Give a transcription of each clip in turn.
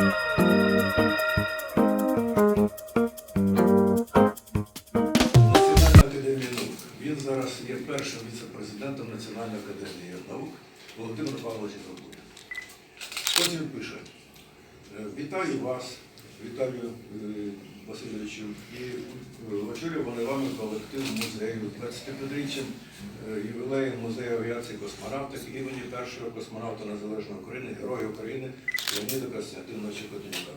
Він зараз є першим віце-президентом Національної академії наук Володимир Павлович Забуля. Ось він пише. «Е, Вітаю вас, вітаю е, Васильовичу, і е, очолюваний вами колектив музею 25-річчям е, ювілеєм музею авіації космонавтик імені першого космонавта Незалежної України, Героя України Леоніда Костянтиновича Котенюка.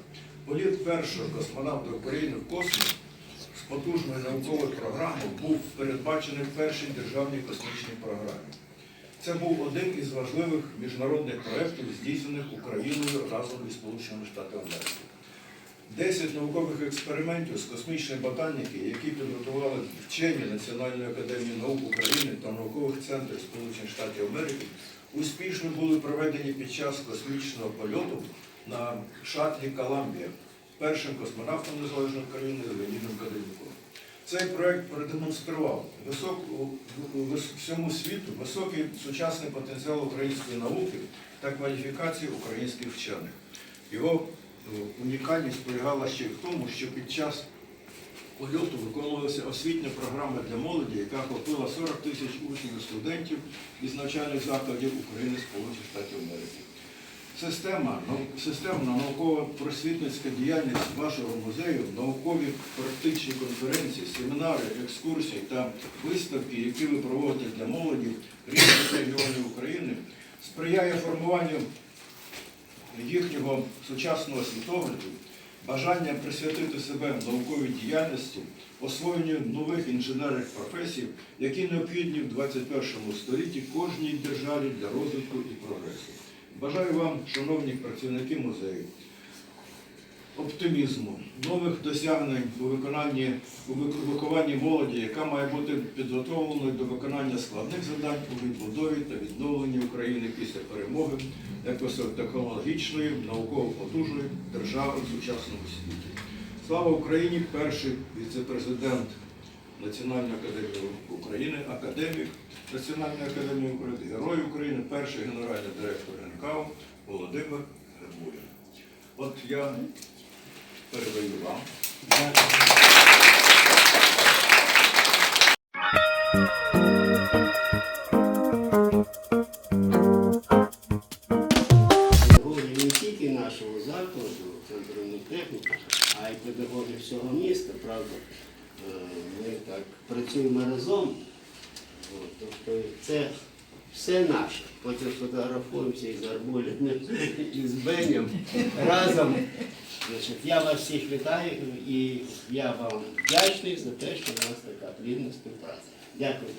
Політ першого космонавта України в космос з потужною науковою програмою був передбачений в першій державній космічній програмі. Це був один із важливих міжнародних проєктів, здійснених Україною разом із Сполученими Штатами Америки. Десять наукових експериментів з космічної ботаніки, які підготували вчені Національної академії наук України та наукових центрів Сполучених Штатів Америки, успішно були проведені під час космічного польоту на шатлі Коламбія першим космонавтом Незалежної України Леонідом Каденюком. Цей проект продемонстрував висок, всьому світу високий сучасний потенціал української науки та кваліфікації українських вчених. Його е, унікальність полягала ще в тому, що під час польоту виконувалася освітня програма для молоді, яка охопила 40 тисяч учнів і студентів із навчальних закладів України Сполучених Штатів Америки. Система, системна науково-просвітницька діяльність вашого музею, наукові практичні конференції, семінари, екскурсії та виставки, які ви проводите для молоді різних регіонів України, сприяє формуванню їхнього сучасного світогляду, бажання присвятити себе науковій діяльності, освоєнню нових інженерних професій, які необхідні в 21 столітті кожній державі для розвитку і прогресу. Бажаю вам, шановні працівники музею, оптимізму, нових досягнень у виконанні у вихованні молоді, яка має бути підготовленою до виконання складних завдань у відбудові та відновленні України після перемоги як науково-потужної держави в сучасному світі. Слава Україні! Перший віце-президент Національної академії України, академік Національної академії України, Герой України, перший генеральний директор НКАУ Володимир Григорій. От я передаю вам. Педагоги не тільки нашого закладу, центру техніки, а й педагоги всього міста, правда. Е, Ми так працюємо разом. Тобто це все наше. Потім фотографуємося із Арбуліним, і з Бенем разом. Значить, я вас всіх вітаю і я вам вдячний за те, що у нас така плідна співпраця. Дякую.